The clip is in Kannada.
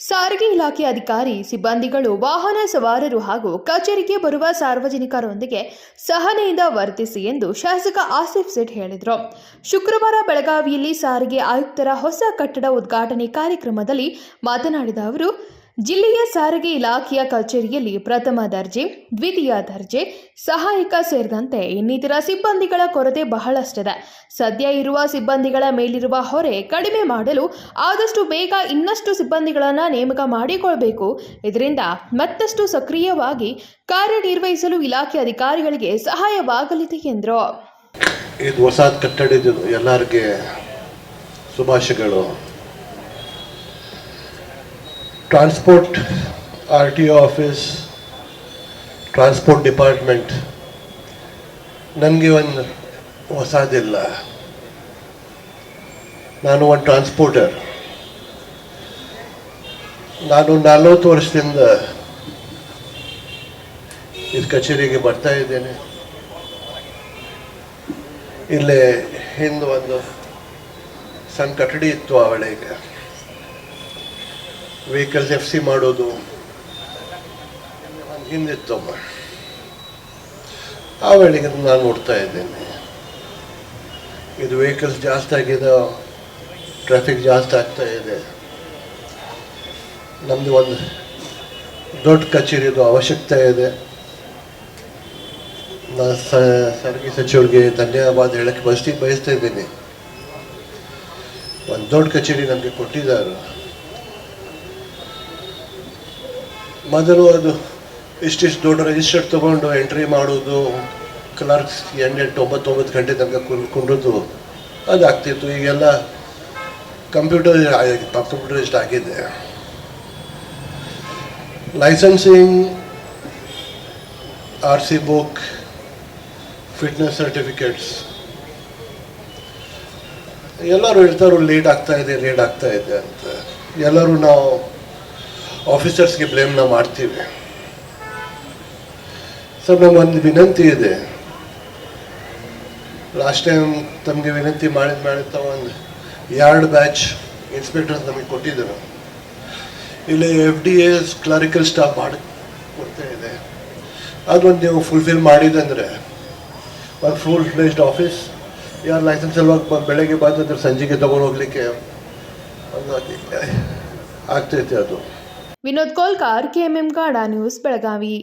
ಸಾರಿಗೆ ಇಲಾಖೆ ಅಧಿಕಾರಿ, ಸಿಬ್ಬಂದಿಗಳು, ವಾಹನ ಸವಾರರು ಹಾಗೂ ಕಚೇರಿಗೆ ಬರುವ ಸಾರ್ವಜನಿಕರೊಂದಿಗೆ ಸಹನೆಯಿಂದ ವರ್ತಿಸಿ ಎಂದು ಶಾಸಕ ಆಸಿಫ್ ಸೇಠ್ ಹೇಳಿದರು. ಶುಕ್ರವಾರ ಬೆಳಗಾವಿಯಲ್ಲಿ ಸಾರಿಗೆ ಆಯುಕ್ತರ ಹೊಸ ಕಟ್ಟಡ ಉದ್ಘಾಟನೆ ಕಾರ್ಯಕ್ರಮದಲ್ಲಿ ಮಾತನಾಡಿದ ಅವರು ಜಿಲ್ಲೆಯ ಸಾರಿಗೆ ಇಲಾಖೆಯ ಕಚೇರಿಯಲ್ಲಿ ಪ್ರಥಮ ದರ್ಜೆ, ದ್ವಿತೀಯ ದರ್ಜೆ, ಸಹಾಯಕ ಸೇರಿದಂತೆ ಇನ್ನಿತರ ಸಿಬ್ಬಂದಿಗಳ ಕೊರತೆ ಬಹಳಷ್ಟಿದೆ. ಸದ್ಯ ಇರುವ ಸಿಬ್ಬಂದಿಗಳ ಮೇಲಿರುವ ಹೊರೆ ಕಡಿಮೆ ಮಾಡಲು ಆದಷ್ಟು ಬೇಗ ಇನ್ನಷ್ಟು ಸಿಬ್ಬಂದಿಗಳನ್ನು ನೇಮಕ ಮಾಡಿಕೊಳ್ಬೇಕು. ಇದರಿಂದ ಮತ್ತಷ್ಟು ಸಕ್ರಿಯವಾಗಿ ಕಾರ್ಯನಿರ್ವಹಿಸಲು ಇಲಾಖೆ ಅಧಿಕಾರಿಗಳಿಗೆ ಸಹಾಯವಾಗಲಿದೆ ಎಂದರು. ಇದು ಹೊಸ ಕಟ್ಟಡದ ಎಲ್ಲರಿಗೆ ಶುಭಾಶಯಗಳು. Transport R T O office transport department ನನಗೆ ಒಂದು ಹೊಸದಿಲ್ಲ. ನಾನು ಒಂದು ಟ್ರಾನ್ಸ್ಪೋರ್ಟರ್ ನಾನು ನಲವತ್ತು ವರ್ಷದಿಂದ ಇದು ಕಚೇರಿಗೆ ಬರ್ತಾ ಇದ್ದೇನೆ. ಇಲ್ಲೇ ಹಿಂದೆ ಒಂದು ಸಣ್ಣ ಕಟ್ಟಡಿ ಇತ್ತು ಆ ವೆಹಿಕಲ್ಸ್ ಎಫ್ ಸಿ ಮಾಡೋದು. ಒಂದ್ ಹಿಂದಿತ್ತು ಆ ವೇಳೆಗೆ ನಾನು ನೋಡ್ತಾ ಇದ್ದೇನೆ. ಇದು ವೆಹಿಕಲ್ಸ್ ಜಾಸ್ತಿ ಆಗಿದೆ ಟ್ರಾಫಿಕ್ ಜಾಸ್ತಿ ಆಗ್ತಾ ಇದೆ. ನಮ್ಮದು ಒಂದು ದೊಡ್ಡ ಕಚೇರಿದು ಅವಶ್ಯಕತೆ ಇದೆ. ನಾನು ಸಾರಿಗೆ ಸಚಿವರಿಗೆ ಧನ್ಯವಾದ ಹೇಳಕ್ಕೆ ಬಯಸ್ತಿ, ಬಯಸ್ತಾ ಇದ್ದೀನಿ. ಒಂದು ದೊಡ್ಡ ಕಚೇರಿ ನಮಗೆ ಕೊಟ್ಟಿದ್ದಾರೆ. ಮೊದಲು ಅದು ಇಷ್ಟಿಷ್ಟು ದೊಡ್ಡ ರಿಜಿಸ್ಟರ್ ತೊಗೊಂಡು ಎಂಟ್ರಿ ಮಾಡೋದು ಕ್ಲರ್ಕ್ಸ್ ಎಂಟೆಂಟು ಒಂಬತ್ತೊಂಬತ್ತು ಗಂಟೆ ತನಕ ಕುಂ- ಕುಂಡ್ರದು ಅದು ಆಗ್ತಿತ್ತು ಈಗೆಲ್ಲ ಕಂಪ್ಯೂಟರ್ ಕಂಪ್ಯೂಟರೈಸ್ಡ್ ಆಗಿದೆ. Licensing R C book fitness certificates ಎಲ್ಲರೂ ಹೇಳ್ತಾರೆ ಲೇಟ್ ಆಗ್ತಾ ಇದೆ ಲೇಟ್ ಆಗ್ತಾ ಇದೆ ಅಂತ. ಎಲ್ಲರೂ ನಾವು ಆಫೀಸರ್ಸ್ಗೆ ಬ್ಲೇಮ್ನ ಮಾಡ್ತೀವಿ. ಸರ್ ನಮ್ಮೊಂದು ವಿನಂತಿ ಇದೆ. ಲಾಸ್ಟ್ ಟೈಮ್ ತಮಗೆ ವಿನಂತಿ ಮಾಡಿದ ಮಾಡಿದ ಒಂದು ಎರಡು ಬ್ಯಾಚ್ ಇನ್ಸ್ಪೆಕ್ಟರ್ಸ್ ನಮಗೆ ಕೊಟ್ಟಿದ್ದರು ಇಲ್ಲಿ F D S clerical staff ಮಾಡಿ ಕೊಡ್ತಾ ಇದೆ. ಅದೊಂದು ನೀವು ಫುಲ್ಫಿಲ್ ಮಾಡಿದಂದರೆ, ಒಂದು ಫುಲ್ ಫ್ಲೇಸ್ಡ್ ಆಫೀಸ್ ಯಾರು ಲೈಸೆನ್ಸ್ ಎಲ್ಲ ಬೆಳಗ್ಗೆ ಬಂದ್ರೆ ಸಂಜೆಗೆ ತೊಗೊಂಡು ಹೋಗ್ಲಿಕ್ಕೆ ಆಗ್ತೈತೆ ಅದು. ವಿನೋದ್ ಕೋಲ್ಕಾರ್ ಕೆಎಂಎಂ ಕಾಡ ನ್ಯೂಸ್ ಬೆಳಗಾವಿ